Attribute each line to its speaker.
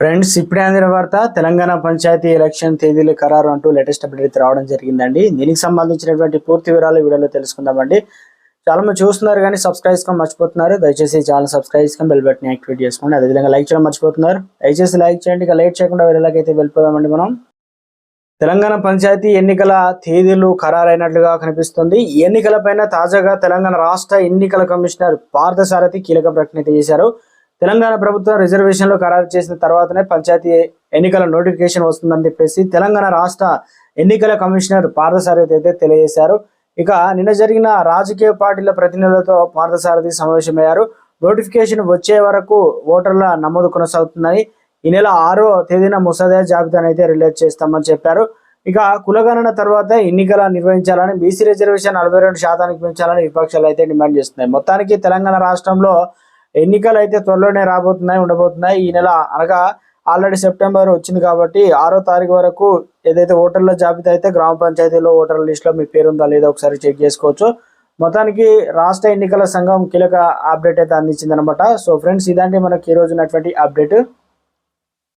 Speaker 1: Friends ఇప్పుడే అందిన వార్త తెలంగాణ పంచాయతీ ఎలక్షన్ తేదీలు ఖరారు అంటూ లేటెస్ట్ అప్డేట్ అయితే రావడం జరిగిందండి. దీనికి సంబంధించినటువంటి పూర్తి వివరాలు వీడియోలో తెలుసుకుందామండి. చాలా మంది చూస్తున్నారు కానీ సబ్స్క్రైబ్ చేసుకొని మర్చిపోతున్నారు. దయచేసి ఛానల్ సబ్స్క్రైబ్ చేసుకొని బెల్ బటన్ యాక్టివేట్ చేసుకోండి. అదేవిధంగా లైక్ చేయడం మర్చిపోతున్నారు. దయచేసి లైక్ చేయండి. ఇక లేట్ చేయకుండా వేరేలాగైతే అయితే వెళ్ళిపోదామండి మనం. తెలంగాణ పంచాయతీ ఎన్నికల తేదీలు ఖరారైనట్లుగా కనిపిస్తుంది. ఈ ఎన్నికలపైన తాజాగా తెలంగాణ రాష్ట్ర ఎన్నికల కమిషనర్ పార్థసారథి కీలక ప్రకటన చేశారు. తెలంగాణ ప్రభుత్వం రిజర్వేషన్లు ఖరారు చేసిన తర్వాతనే పంచాయతీ ఎన్నికల నోటిఫికేషన్ వస్తుందని చెప్పేసి తెలంగాణ రాష్ట్ర ఎన్నికల కమిషనర్ పార్థసారథి అయితే తెలియజేశారు. ఇక నిన్న జరిగిన రాజకీయ పార్టీల ప్రతినిధులతో పార్థసారథి సమావేశమయ్యారు. నోటిఫికేషన్ వచ్చే వరకు ఓటర్ల నమోదు కొనసాగుతుందని ఈ నెల ఆరో తేదీన ముసాదా జాబితాను అయితే రిలీజ్ చేస్తామని చెప్పారు. ఇక కులగణన తర్వాత ఎన్నికల నిర్వహించాలని బీసీ రిజర్వేషన్ నలభై రెండు శాతానికి పెంచాలని విపక్షాలు అయితే డిమాండ్ చేస్తున్నాయి. మొత్తానికి తెలంగాణ రాష్ట్రంలో ఎన్నికలు అయితే త్వరలోనే రాబోతున్నాయి ఉండబోతున్నాయి ఈ నెల అనగా ఆల్రెడీ సెప్టెంబర్ వచ్చింది కాబట్టి ఆరో తారీఖు వరకు ఏదైతే ఓటర్ల జాబితా అయితే గ్రామ పంచాయతీలో ఓటర్ల లిస్టులో మీ పేరు ఉందా లేదా ఒకసారి చెక్ చేసుకోవచ్చు. మొత్తానికి రాష్ట్ర ఎన్నికల సంఘం కీలక అప్డేట్ అయితే అందించింది అనమాట సో ఫ్రెండ్స్ ఇదంటే మనకి ఈ రోజు ఉన్నటువంటి అప్డేట్.